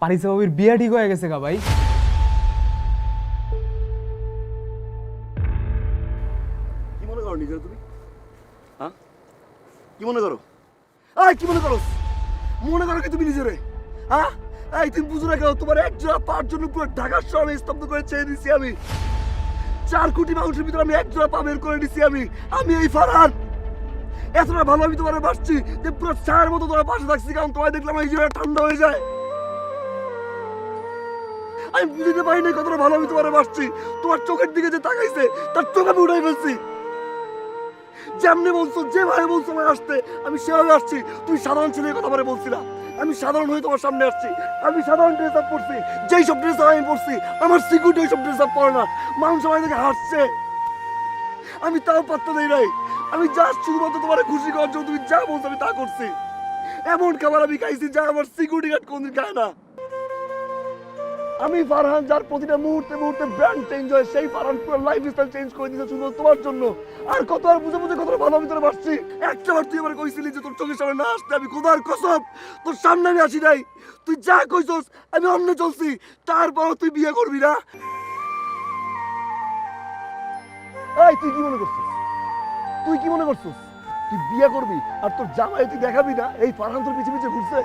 পারিসা বাবির বিয়া ঠিক হয়ে গেছে গা ভাই। কি মনে করো নিজের তুমি? হ্যাঁ? কি মনে করো? আয়, কি মনে করো? মনে করো কি তুমি নিজেরে? হ্যাঁ? এই, তুমি বুঝো তোমার এক জোড়া পার জন্য পুরো ঢাকার শহর স্তব্ধ করে চেয়ে দিছি আমি। চার কোটি মানুষের ভিতরে আমি এক জোড়া পা বের করে দিছি আমি। আমি এই ফারহান। এতটা ভালো আমি তোমার বাসছি যে পুরো ছায়ের মতো তোমার পাশে থাকছি, কারণ তোমায় দেখলাম এই জীবনে ঠান্ডা হয়ে যায়। আমি বুঝতে পারি না কতটা ভালো আমি তোমার বাসছি তোমার চোখের দিকে যে তাকাইছে, তার চোখ আমি উঠাই ফেলছি। যেমনি বলছো, যেভাবে বলছো আমার আসতে, আমি সেভাবে আসছি। তুই সাধারণ ছেলের কথা বলে বলছিলাম আমি সাধারণ হয়ে তোমার সামনে আসছি। আমি সাধারণ ড্রেস আপ পরছি। যেই সব ড্রেস আমি পরছি, আমার সিকিউরিটি ওই সব ড্রেস আপ পরে না। মানুষ আমার দেখে হাসছে। আমি তাও পাত্তা দেই নাই। আমি জাস্ট শুধুমাত্র তোমার খুশি করার জন্য তুমি যা বলছো আমি তা করছি। এমন খাবার আমি খাইছি যা আমার সিকিউরিটি গার্ড কোনদিন খায় না। আমি ফারহান, যার প্রতিটা মুহূর্তে মুহূর্তে ব্র্যান্ড চেঞ্জ হয়, সেই ফারহান পুরো লাইফ স্টাইল চেঞ্জ করে দিতে শুধু তোমার জন্য। আর কত আর বুঝে বুঝে কতটা ভালো ভিতরে বাসছি একটা বার তুই এবার কইছিলি যে তোর চোখের সামনে না আসতে, আমি কোথার কসম, তোর সামনে আমি আসি নাই। তুই যা কইছস, আমি অন্য চলছি। তারপরও তুই বিয়ে করবি না? এই, তুই কি মনে করছিস? তুই কি মনে করছিস? তুই বিয়ে করবি আর তোর জামাই তুই দেখাবি না? এই ফারহান তোর পিছে পিছে ঘুরছে।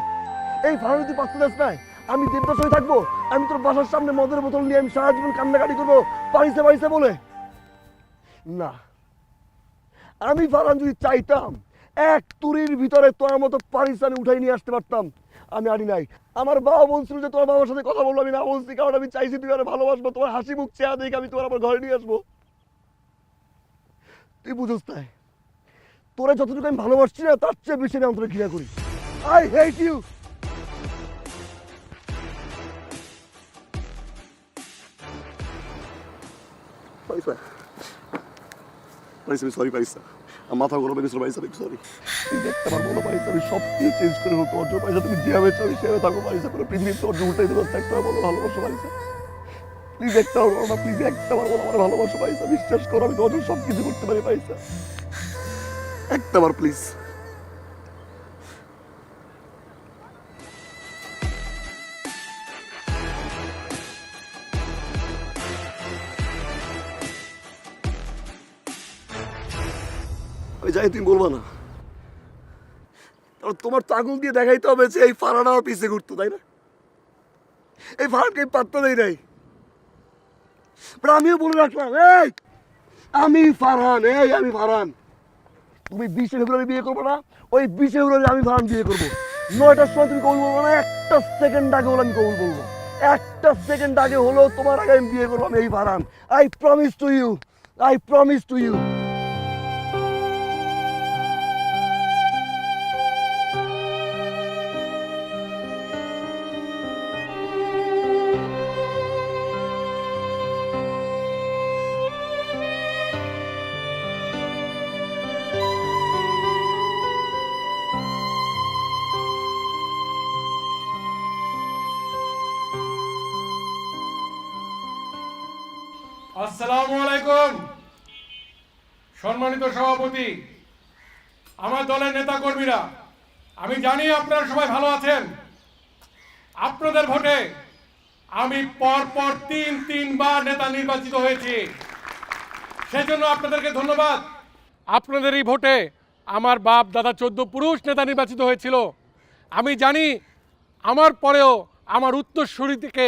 এই ফারহান তুই পাত্তা দাস নাই? আমি দেবদাস হয়ে থাকব। আমি তোর বাসার সামনে মদের বোতল নিয়ে আমি সারা জীবন কান্নাকাটি করব। পারিসে পারিসে বলে। না। আমি ফারহান যদি চাইতাম, এক তুরির ভিতরে তোর মতো পারিস আমি উঠাই নিয়ে আসতে পারতাম। আমি আনি নাই। আমার বাবা বলছিল যে তোমার বাবার সাথে কথা বলব, আমি না বলছি, কারণ আমি চাইছি তুমি আর ভালোবাসবো, তোমার হাসি মুখ চেহারা দেখে আমি তোমার আমার ঘরে নিয়ে আসব। তুই বুঝোস তাই। তোরা যতটুকু আমি ভালোবাসছি না, তার চেয়ে বেশি আমি অন্তরে ঘৃণা করি। আই হেট ইউ পাইসা পাইসা সরি পাইসা মাথা গরম হয়ে গেছিল পাইসা সরি তুই দেখতে পারব না আমি সব কিছু চেঞ্জ করে হোক পাইসা তুমি যেভাবে চাও সেভাবে থাকো পাইসা করে পৃথিবীর তোর উল্টাই দেবো একটা বলো ভালোবাসো প্লিজ একটা বলো না প্লিজ একটা বার বলো আমার ভালোবাসো বিশ্বাস করো, আমি তোমার সব কিছু করতে পারি পাইসা একটা বার প্লিজ আমি জানি তুমি বলব না। তোমার তো আঙুল দিয়ে দেখাইতে হবে যে এই ফারান আমার পিছিয়ে ঘুরতো, তাই না? এই আমি পাত্তা দেই নাই। But আমিও বলে রাখলাম, এই, আমি ফারহান এই, আমি ফারহান তুমি বিশে ফেব্রুয়ারি বিয়ে করব না, ওই বিশে ফেব্রুয়ারি আমি ফারহান বিয়ে করব। নয়টার সময় তুমি কবুল বলব না, একটা সেকেন্ড আগে হলো আমি কবুল বলব। একটা সেকেন্ড আগে হলো তোমার আগে আমি বিয়ে করব, আমি এই Farhan I promise to you I promise to you আসসালামু আলাইকুম। সম্মানিত সভাপতি, আমার দলের নেতা কর্মীরা আমি জানি আপনারা সবাই ভালো আছেন। আপনাদের ভোটে আমি পর পর তিন, তিনবার নেতা নির্বাচিত হয়েছি। সেজন্য আপনাদেরকে ধন্যবাদ। আপনাদের এই ভোটে আমার বাপ, দাদা চোদ্দ পুরুষ নেতা নির্বাচিত হয়েছিল। আমি জানি আমার পরেও আমার উত্তরসূরি থেকে